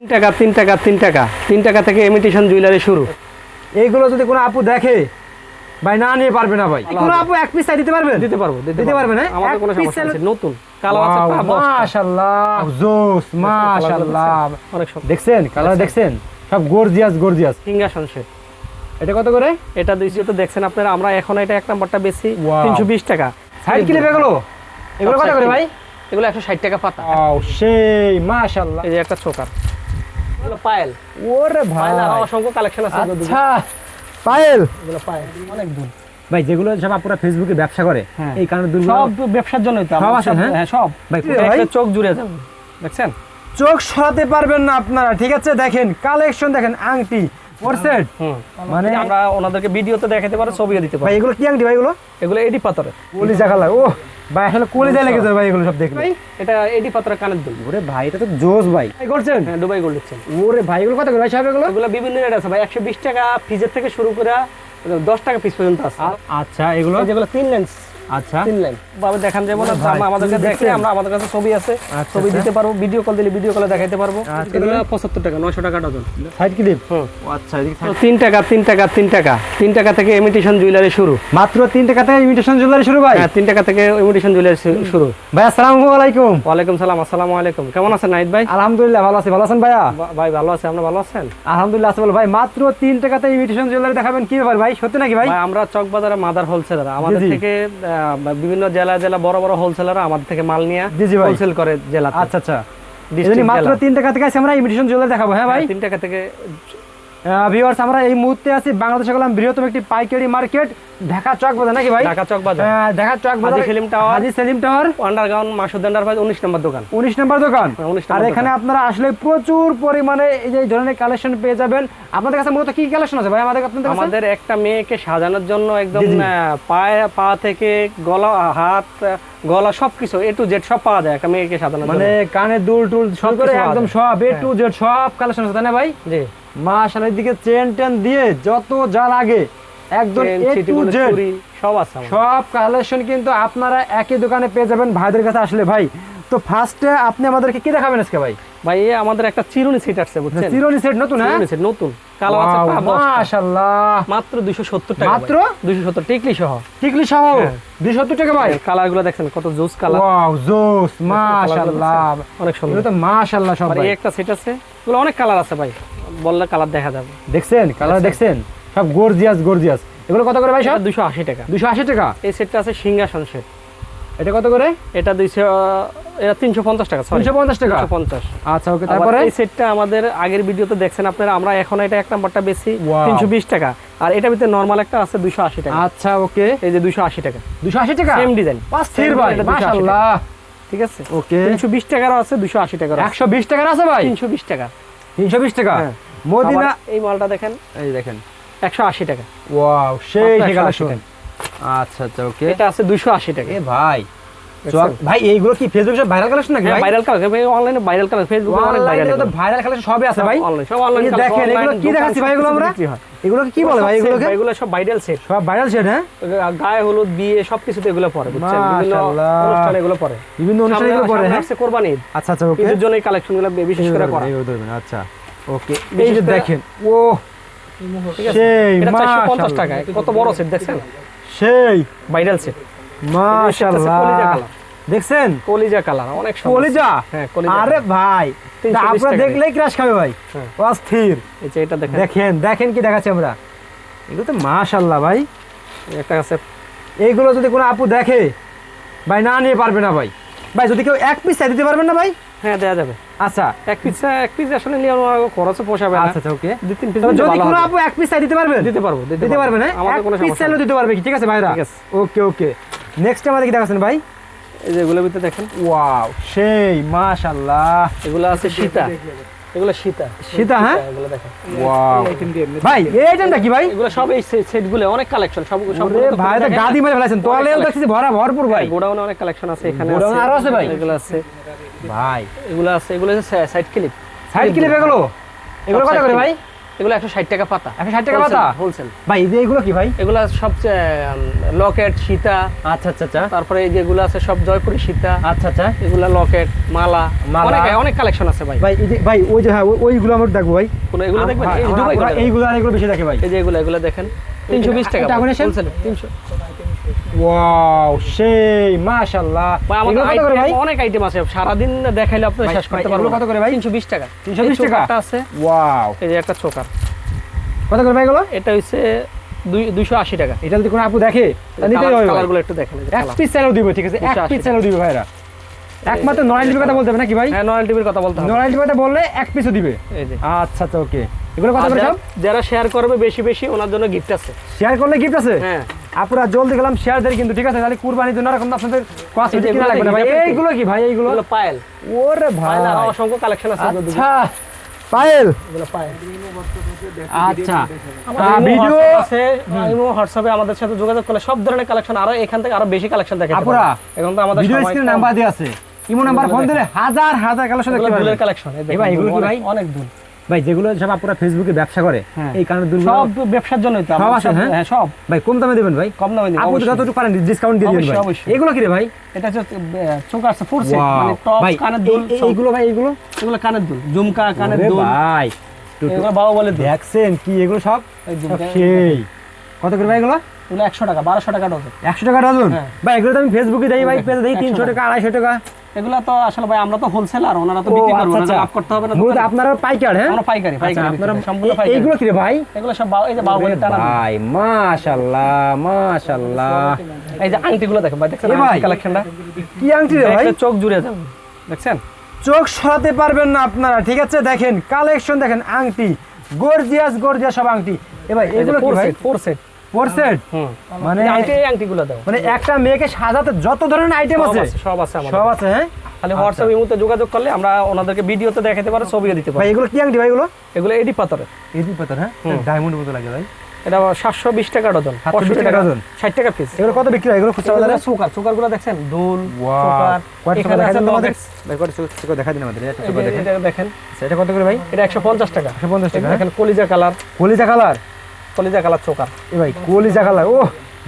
তিন টাকা তিন টাকা তিন টাকা। তিন টাকা থেকে ইমিটেশন জুয়েলারি শুরু। এইগুলো যদি কোনো আপু দেখে ভাই না নিয়ে পারবে না ভাই। কোনো আপু এক পিস দিতে পারবেন? দিতে পারব দিতে পারবেন, হ্যাঁ? আমাদের কোনো সমস্যা আছে নতুন। কালো আছে মাশাআল্লাহ। জোস মাশাআল্লাহ। অনেক সব দেখছেন? কালার দেখছেন। সব গর্জিয়াস গর্জিয়াস সিংহাসন সেট এটা কত করে? এটা দুইশো তো দেখছেন আপনারা আমরা এখন এটা এক নাম্বারটা বেশি. তিনশো বিশ টাকা। সাইড ক্লিপ এগুলো? এগুলো কত করে ভাই? এগুলো একশো ষাট টাকা পাতা। সেই মাশাআল্লাহ। এই যে একটা চোকার। পায়েল। ওরে ভাই। অসংখ্য কালেকশন আছে আচ্ছা পায়েল। এগুলো পায়েল অনেক দূর। ভাই যেগুলো সব আপুরা ফেসবুকে ব্যবসা করে হ্যাঁ। এই কারণে দুর্গ সব ব্যবসার জন্যই তো সব আছে, হ্যাঁ? হ্যাঁ সব। ভাই, একটা চোখ জুড়ে যাবে দেখছেন? চোখ সরাতে পারবেন না আপনারা ঠিক আছে? দেখেন কালেকশন দেখেন আংটি ওরসেট মানে আমরা ওনাদেরকে ভিডিওতে দেখাতে পারো ছবিও দিতে ভাই পারি এগুলো কি আংটি ভাই এগুলো? এগুলো এডি পাথরের। কলিজা কালার ও ভাই আসলে কলিজা লেগে যায় ভাই এগুলো সব দেখলে। এটা এডি পাত্র কানের দুল। ওরে ভাই এটা তো জোস ভাই। করছেন হ্যাঁ দুবাই গোল্ড দিচ্ছেন ওরে ভাই এগুলো কত করে ভাই সাহেব এগুলো? এগুলো বিভিন্ন রেট আছে ভাই একশো বিশ টাকা ফিজের থেকে শুরু করে দশ টাকা পিস পর্যন্ত আছে। আচ্ছা এগুলো? যেগুলো তিন লেন্স আচ্ছা। তিন লাইন। ভাবে দেখান যাব না দাম। আমাদেরকে তুমি দেখলে দেখছেন? আমরা আমাদের কাছে ছবি আছে। আচ্ছা, ছবি আচ্ছা। দিতে পারব ভিডিও কল দিলে ভিডিও কলে দেখাইতে পারব। আচ্ছা, এগুলো? পঁচাত্তর টাকা নয়শো টাকা ডজন। সাইড ক্লিপ আচ্ছা তিন টাকা তিন টাকা তিন টাকা। তিন টাকা থেকে ইমিটেশন জুয়েলারি শুরু। মাত্র তিন টাকা থেকে ইমিটেশন জুয়েলারি শুরু ভাই? হ্যাঁ তিন টাকা থেকে ইমিটেশন জুয়েলারি শুরু। ভাই আসসালামু আলাইকুম। ওয়ালাইকুম সালাম আসসালামু আলাইকুম। কেমন আছেন নাইট ভাই? আলহামদুলিল্লাহ ভালো আছি। ভালো আছেন ভাইয়া? ভাই ভালো আছে। আপনি ভালো আছেন? আলহামদুলিল্লাহ আছে ভাই মাত্র তিন টাকাতে ইমিটেশন জুয়েলারি দেখাবেন কি ব্যাপার ভাই? সত্যি নাকি ভাই? আমরা চকবাজারে মাদার হোলসেলার। আমাদের। থেকে বিভিন্ন জেলা জেলা বড় বড় হোলসেলার আমাদের থেকে মাল নিয়ে। হোলসেল করে জেলা আচ্ছা আচ্ছা। মাত্র তিন টাকা থেকে আছি আমরা ইমিটেশন জুয়েলারি দেখাবো হ্যাঁ ভাই? তিন টাকা থেকে ভিউয়ার্স আমরা এই মুহূর্তে আছি বাংলাদেশে গেলাম বৃহত্তম একটি পাইকারি মার্কেট ঢাকা চক বাজার নাকি ভাই? ঢাকা চকবাজার আহ, Dhaka Chawk Bazar Selim tower. Haji Selim tower. Underground Masud আন্ডারভাইজ উনিশ নম্বর দোকান। উনিশ নম্বর দোকান। হ্যাঁ, 19 আর এখানে আপনারা আসলে প্রচুর পরিমাণে এই যে ধরনের কালেকশন পেয়ে যাবেন। আপনাদের কাছে মূলত কি কালেকশন আছে ভাই? আমাদের আপনাদের আমাদের একটা মেয়েকে সাজানোর জন্য একদম পায়ে পা থেকে গলা হাত গলা সবকিছু এ টু জেড সব পাওয়া যায় একটা মেয়েকে সাজানোর মানে কানে দুল টুল সব করে একদম সব এ। টু জেড সব কালেকশন আছে তাই না ভাই? জি। মাশাআল্লাহ দিকে চেন টেন দিয়ে যত যা লাগে একদম এ টু জেড সব আছে সব কালেকশন কিন্তু আপনারা একই দোকানে পেয়ে যাবেন ভাইদের কাছে আসলে ভাই। তো ফার্স্টে আপনি আমাদেরকে কি দেখাবেন আজকে ভাই? ভাই এ আমাদের একটা চিরুনি সিট আসছে বুঝছেন? চিরনি সেট নতুন হ্যাঁ? চিরুনি সেট নতুন। কালো আছে। মাশাআল্লাহ। মাত্র দুইশো সত্তর টাকা মাত্র? দুইশো সত্তর টিকলি সহ। টিকলি সহ? হ্যাঁ। 270 টাকা ভাই? কালারগুলো দেখছেন কত জুস কালার ওয়াও জোস মাশাআল্লাহ। অনেক সুন্দর। তো মাশাআল্লাহ সব ভাই। একটা সেট আছে এগুলো অনেক কালার আছে ভাই। বললে কালার দেখা যাবে। দেখছেন? কালার দেখছেন? সব গর্জিয়াস গর্জিয়াস এগুলো কত করে ভাই সব? দুইশো আশি টাকা। 280 টাকা? এই সেটটা আছে সিংহাসন সেট এটা কত করে? এটা দুইশো এটা তিনশো পঞ্চাশ টাকা সরি 350 টাকা? পঞ্চাশ। আচ্ছা ওকে তারপরে? এই সেটটা আমাদের আগের ভিডিওতে দেখছেন আপনারা আমরা এখন এটা এক নাম্বারটা বেশি. তিনশো বিশ টাকা। আর এটা ভিতরে নর্মাল একটা আছে দুইশো আশি টাকা। আচ্ছা ওকে এই যে দুইশো আশি টাকা। 280 টাকা? সেম ডিজাইন স্থির ভাই এটা 280 মাশাআল্লাহ। ঠিক আছে? ওকে তিনশো বিশ টাকারও আছে দুইশো আশি টাকার 120 টাকার আছে ভাই? তিনশো বিশ টাকা। 320 টাকা? হ্যাঁ। মদিনা এই মালটা দেখেন। এই দেখেন। একশো আশি টাকা। ওয়াও সেই 180। আচ্ছা আচ্ছা ওকে। এটা আছে দুইশো আশি টাকা। এ ভাই ভাই এইগুলো কি ফেসবুক সব ভাইরাল কালেকশন নাকি ভাই? ভাইরাল কালার অনলাইনে ভাইরাল কালার ফেসবুকে অনেক ভাইরাল ভাইরাল কালেকশন সবই আছে ভাই। অনলাইন সব অনলাইন দেখেন এগুলো কি দেখাচ্ছি ভাই এগুলো আমরা? এগুলো কি বলে ভাই এগুলোকে? এগুলো সব ভাইরাল সেট সব ভাইরাল সেট হ্যাঁ? গায়ে হলুদ বিয়ে সবকিছুতে এগুলো পরে বুঝছেন? বিভিন্ন অনুষ্ঠানে এগুলো পরে। বিভিন্ন অনুষ্ঠানে এগুলো পরে হ্যাঁ? কোরবানি আচ্ছা আচ্ছা ওকে। ঈদের জন্য এই কালেকশনগুলো বিশেষ করে করা। আচ্ছা। ওকে এই যে দেখেন ও সেই পঞ্চাশ কত বড় সেট দেখছেন? সেই ভাইরাল সেট মাশাআল্লাহ। দেখছেন? কলিজা কালার অনেক সুন্দর। কলিজা? হ্যাঁ, কলিজা আরে ভাই তা আপনারা দেখলেই ক্রাশ খাবে ভাই। হ্যাঁ। অস্থির। এই যে এটা দেখেন। দেখেন দেখেন কি দেখাচ্ছি আমরা। এগুলো তো মাশাআল্লাহ ভাই। একটা আছে। এইগুলো যদি কোনো আপু দেখে ভাই না নিয়ে পারবে না ভাই। ভাই যদি কেউ এক পিস চাই দিতে পারবেন না ভাই? হ্যাঁ দেওয়া যাবে। আচ্ছা এক পিস এক পিস আসলে নিয়ে খরচও পোষাবে না। আচ্ছা আচ্ছা ওকে দুই তিন পিস যদি কোনো আপু এক পিস চাই দিতে পারবেন? দিতে পারব দিতে পারবে। না আমাদের কোনো পিস সমস্যা চাইলেও দিতে পারবে কি? ঠিক আছে ভাইরা? ওকে ওকে নেক্সট আমাদের কি দেখাচ্ছেন ভাই? এই যে এগুলোর ভিতরে দেখেন। ওয়াও সেই মাশাআল্লাহ। এগুলো আছে সীতা। এগুলো সীতা। সীতা, হ্যাঁ? এগুলো দেখেন। ওয়াও ভাই এই আইটেমটা কি ভাই? এগুলো সব এই সেটগুলো অনেক কালেকশন সব সব ভাই তো গাদি মেরে তোয়ালেও দেখছি ভরা ভরপুর ভাই। গোডাউনে অনেক কালেকশন আছে এখানে আরও আছে ভাই? এগুলো আছে। ভাই। এগুলো আছে এগুলো আছে সাইড ক্লিপ সাইড ক্লিপ এগুলো? এগুলো কত করে ভাই? এগুলো একশো ষাট টাকা পাতা। 160 টাকা পাতা? হোলসেল ভাই এই যে এগুলো কি ভাই? এগুলা সবচেয়ে লকেট সীতা। আচ্ছা আচ্ছা আচ্ছা। তারপরে এই যেগুলো আছে সব জয়পুরি সীতা। আচ্ছা আচ্ছা। এগুলা লকেট মালা। মালা। অনেক অনেক কালেকশন আছে ভাই। ভাই ভাই ওই যে হ্যাঁ ওইগুলো আমরা দেখব ভাই। কোনো এগুলো দেখবেন? করে এইগুলো আর এগুলো বেশি দেখে ভাই। এই যে এগুলো এগুলো দেখেন। তিনশো বিশ টাকা? হোলসেল তিনশো। ওয়াও সেই মাশাআল্লাহ। অনেক আইটেম আছে। সারাদিন দেখাইলে আপনি শেষ করতে কত করে ভাই? তিনশো বিশ টাকা। 320 টাকা? আছে। ওয়াও এই যে একটা চোকার। কত করে ভাই এগুলো? এটা হচ্ছে দুই দুইশো আশি টাকা। এটা যদি কোনো আপু দেখে নিতেই হবে ভাই। কালারগুলো একটু দেখেন এক পিস চালও দিব ঠিক আছে? এক পিস চালও দিবে ভাইরা। একমাত্র নরাইল টিভির কথা বলতে হবে নাকি ভাই? হ্যাঁ নয়েল টিভির কথা বলতে হবে। নরাইল টিভির কথা বললে এক পিসও দিবে। এই যে। আচ্ছা আচ্ছা ওকে এগুলো যারা- সব? যারা শেয়ার করবে বেশি বেশি ওনার জন্য গিফট আছে। শেয়ার করলে গিফট আছে? হ্যাঁ। আপুরা জলদি গেলাম শেয়ার দেয় কিন্তু ঠিক আছে? তাহলে কুরবানির জন্য এরকম আপনাদের কষ্ট কিনা লাগবে না ভাই। এইগুলো কি ভাই এইগুলো? পায়েল। ওরে ভাই। অসংখ্য কালেকশন আছে আচ্ছা পায়েল। আচ্ছা ভিডিও আছে ইমো হোয়াটসঅ্যাপে আমাদের সাথে যোগাযোগ করলে সব ধরনের কালেকশন আরও এখান থেকে আরও বেশি কালেকশন দেখাতে এখন তো আমাদের ভিডিও স্ক্রিনে নাম্বার দেওয়া আছে। ইমো নাম্বার ফোন দিলে হাজার হাজার কালেকশন দেখতে কালেকশন এ ভাই, এগুলো কি ভাই? অনেক দুল ভাই যেগুলো সব আপুরা ফেসবুকে ব্যবসা করে হ্যাঁ। এই কারণে সব ব্যবসার জন্যই তো সব আছে, হ্যাঁ? হ্যাঁ সব। ভাই কম দামে দেবেন ভাই। কম দামে দিই আপনি। যতটুকু পারেন ডিসকাউন্ট দিয়ে দিবেন ভাই। এগুলো কি রে ভাই? এটা হচ্ছে চোখ আছে ফুল সেট মানে টপ কানের দুল। এইগুলো ভাই এইগুলো? এগুলো কানের দুল ঝুমকা কানের দুল। ভাই এগুলো বাবা বলে দেখছেন কি এগুলো সব? এই সেই। কত করে ভাই এগুলো? এগুলো একশো টাকা বারোশো টাকা ডজন। একশো টাকা ডজন? হ্যাঁ। ভাই এগুলো তো আমি ফেসবুকে দেই ভাই পেজে দেই 100 তিনশো টাকা আড়াইশো টাকা। এগুলো তো আসলে ভাই আমরা তো হোলসেলার ওনারা তো বিক্রি করব আচ্ছা, ওনাদের আচ্ছা। লাভ করতে হবে না মূলত আপনারা পাইকার হ্যাঁ? আমরা পাইকারি আচ্ছা, পাইকারি আপনারা সম্পূর্ণ পাইকারি। এইগুলো কি রে ভাই? এগুলো সব এই যে বাউবলের টানা ভাই মাশাআল্লাহ মাশাআল্লাহ। এই যে আংটিগুলো দেখেন ভাই এ ভাই। কালেকশনটা কি আংটি রে ভাই? চোখ জুড়ে যাবে দেখছেন? চোখ সরাতে পারবেন না আপনারা ঠিক আছে? দেখেন কালেকশন দেখেন আংটি। গর্জিয়াস গর্জিয়াস সব আংটি। এ ভাই এগুলো কি ভাই? ফোর সেট ফোর সেট মানে মানে এই আংটিগুলো দাও। মানে একটা মেয়েকে সাজাতে যত ধরনের আইটেম আছে আছে সব আছে সব আছে হ্যাঁ? খালি হোয়াটসঅ্যাপ ইমোতে যোগাযোগ করলে আমরা ওনাদেরকে ভিডিওতে দেখাতে পারো ছবিও দিতে ভাই এগুলো কি আংটি ভাই এগুলো? এগুলো এডি পাথরের। এডি পাথর হ্যাঁ? ডায়মন্ড মতো লাগে ভাই। এটা সাতশো বিশ টাকা ডজন পঁয়ষট্টি টাকা টাকা। ডজন। ষাট টাকা পিস এগুলো কত বিক্রি হয়? এগুলো খুচরা বাজারে? সুকার সুকারগুলো দেখছেন? দুল সুকার দেখা দিন আমাদের। লকেটস। ভাই কত চোখ দেখা দিন আমাদের। এটা দেখেন। এটা আচ্ছা, এটা কত করে ভাই? এটা একশো পঞ্চাশ টাকা। 150 টাকা, হ্যাঁ? দেখেন কলিজা কালার। কলিজা কালার? কলিজা কালার চোকার। এ ভাই কলিজা কালার ও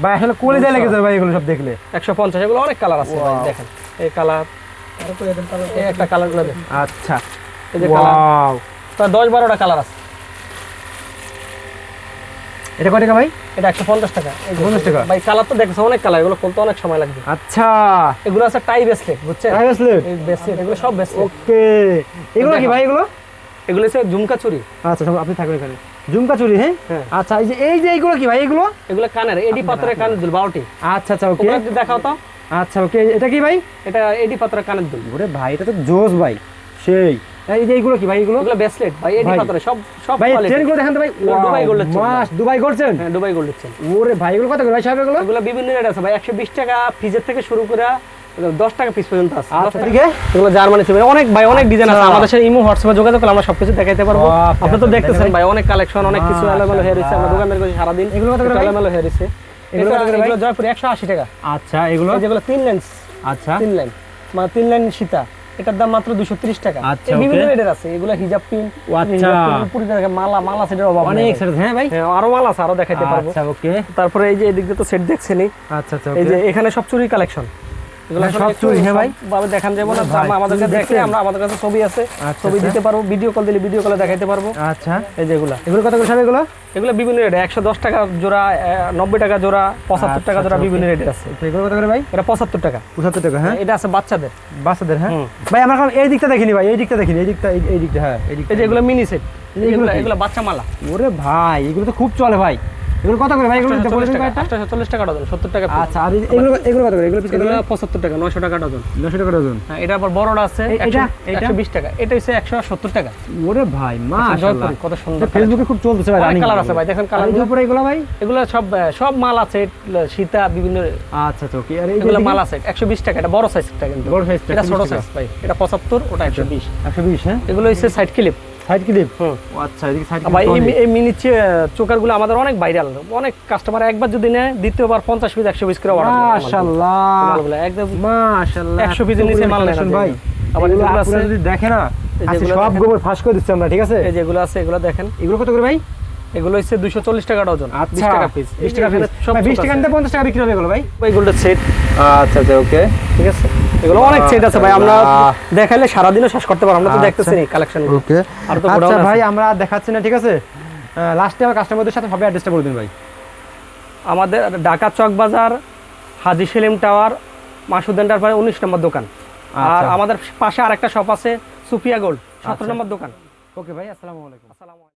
ভাই আসলে কলিজা লেগে যাবে ভাই এগুলো সব দেখলে। একশো পঞ্চাশ এগুলো অনেক কালার আছে ভাই, দেখেন। এই কালার এই একটা দেখেন। আচ্ছা। এই যে কালার দশ বারোটা কালার আছে। এটা কত টাকা ভাই? এটা একশো পঞ্চাশ টাকা। 50 টাকা? ভাই কালার তো দেখছ অনেক কালার এগুলো খুলতে অনেক সময় লাগবে। আচ্ছা। এগুলো আছে টাই ব্রেসলেট আসলে এই ব্রেসলেট এগুলো সব ব্রেসলেট। ওকে। এগুলো কি ভাই এগুলো? এগুলো হচ্ছে ঝুমকা চুরি আচ্ছা আপনি থাকবেন এখানে। ঝুমকা চুরি হ্যাঁ? হ্যাঁ। আচ্ছা এই যে এই যে এইগুলো কি ভাই এগুলো এগুলো কানের এডি পাথরের কানের দুল আচ্ছা আচ্ছা ওকে। দেখাও তো। আচ্ছা ওকে এটা কি ভাই? এটা এডি পাথরের কানের দুল। ওরে ভাই এটা তো জোস ভাই সেই। এই যে এইগুলো কি ভাই এগুলো ওগুলো ব্রেসলেট ভাই এডি পাথরের সব সব ভাই। ট্রেনগুলো দেখেন তো ভাই। এগুলো দুবাই গোল্ডের চেন মাস দুবাই করছেন হ্যাঁ দুবাই গোল্ড ওরে ভাই এগুলো কত করে ভাই সাহেব এগুলো? এগুলো বিভিন্ন রেট আছে ভাই একশো বিশ টাকা পিসের থেকে শুরু করে দশ টাকা পিস পর্যন্ত আছে। আচ্ছা ঠিক আছে। এগুলো জার্মানি থেকে অনেক ভাই অনেক ডিজাইন আছে। আচ্ছা। আমাদের সাথে ইমো হোয়াটসঅ্যাপে যোগাযোগ করলে আমরা সবকিছু দেখাইতে পারব। আপনি তো দেখতেছেন ভাই অনেক কালেকশন অনেক কিছু। এলোমেলো হেয়ার আমরা দোকান বের করছি সারাদিন এগুলো কত? এলোমেলো হেয়ার এগুলো এগুলো জয়পুরি একশো আশি টাকা। আচ্ছা এগুলো? যেগুলো তিন লাইন আচ্ছা। তিন লাইন মানে তিন লাইন সীতা। এটার দাম মাত্র দুশো ত্রিশ টাকা। আচ্ছা, বিভিন্ন. রেটের আছে। এগুলো হিজাব পিন আচ্ছা। দেখে মালা মালা সেটের অভাব অনেক। সেট হ্যাঁ ভাই? হ্যাঁ আরও মাল আছে আরও দেখাইতে পারব। আচ্ছা ওকে তারপরে এই যে এদিক দিয়ে তো সেট দেখছেনই। আচ্ছা আচ্ছা এই যে এখানে সব চুরি কালেকশন হ্যাঁ, দেখান যাবে না। আমাদের কাছে আমরা আমাদের কাছে ছবি আছে। আচ্ছা, ছবি আচ্ছা। দিতে পারব ভিডিও কল দিলে ভিডিও কলে দেখাইতে পারব। আচ্ছা। এই যেগুলা এগুলো। কত করে এগুলো? এগুলো বিভিন্ন রেট একশো দশ টাকা জোড়া নব্বই টাকা জোড়া পঁচাত্তর টাকা জোড়া বিভিন্ন আছে। এগুলো কত করে ভাই? এটা পঁচাত্তর টাকা। পঁচাত্তর টাকা হ্যাঁ? এটা আছে বাচ্চাদের। বাচ্চাদের হ্যাঁ? ভাই আমার এখন এই দিকটা দেখিনি ভাই এই দিকটা দেখিনি এই দিকটা এই- এই দিকটা হ্যাঁ এই দিকটা। মিনি সেট এগুলো এগুলো বাচ্চা মালা ওরে ভাই এগুলো তো খুব চলে ভাই। এগুলো কত করে ভাই? এগুলো বলে দিন টাকা কয়েকটা টাকা ডজন সত্তর টাকা piece। আচ্ছা আর এগুলো এগুলো কত করে? এগুলো পিস কত এগুলো করে পঁচাত্তর টাকা নয়শো টাকা ডজন। নশো টাকা ডজন? হ্যাঁ এটা আবার বড়টা আছে এটা? এটা? একশো বিশ টাকা। এটা একশো সত্তর টাকা। ওরে ভাই মাশাআল্লাহ। কত সুন্দর ফেসবুকে খুব চলতেছে ভাই কালার আছে ভাই দেখেন কালার উপরে এগুলো ভাই? এগুলো সব সব মাল আছে সীতা বিভিন্ন আচ্ছা আচ্ছা ওকে আর এগুলো মাল আছে একশো বিশ টাকা এটা বড় সাইজটা কিন্তু। বড় size টা, এটা ছোট সাইজ ভাই এটা পঁচাত্তর ওটা একশো বিশ। 120 হ্যাঁ? এগুলো হচ্ছে সাইড ক্লিপ সাইড ক্লিপ? ও আচ্ছা এদিকে সাইড ভাই এই মিনি চোকার আমাদের অনেক ভাইরাল অনেক কাস্টমার একবার যদি নেয় দ্বিতীয়বার পঞ্চাশ পিস একশো পিস করে অর্ডার মাশাআল্লাহ একদম মাশাআল্লাহ 100 পিসের নিচে মাল নেয় ভাই। এগুলো আপনারা যদি দেখে না সব গোবর ফাঁস করে দিচ্ছি আমরা ঠিক আছে? এই যেগুলো আছে এগুলো দেখেন। এগুলো কত করে ভাই? এগুলো হচ্ছে দুশো চল্লিশ টাকা ডজন বিশ আচ্ছা টাকা পিস বিশ টাকা পিস বিশ টাকা পঞ্চাশ টাকা বিক্রি হবে এগুলো ভাই। এই গোল্ডের সেট আচ্ছা আচ্ছা ওকে ঠিক আছে। এগুলো অনেক সেট আছে ভাই আমরা আল্লাহ। দেখাইলে সারাদিনও শেষ করতে পারব আমরা তো আচ্ছা। দেখতেছি কালেকশন ওকে আচ্ছা ভাই আমরা দেখাচ্ছি না ঠিক আছে লাস্টে আমার কাস্টমারদের সাথে হবে অ্যাড্রেসটা বলে দিন ভাই আমাদের ঢাকা চক বাজার হাজি সেলিম টাওয়ার মাসুদ এন্টারপ্রাইজ উনিশ নম্বর দোকান আর আচ্ছা। আমাদের পাশে আরেকটা শপ আছে সুফিয়া গোল্ড সতেরো আচ্ছা। নম্বর দোকান ওকে ভাই আসসালামু আলাইকুম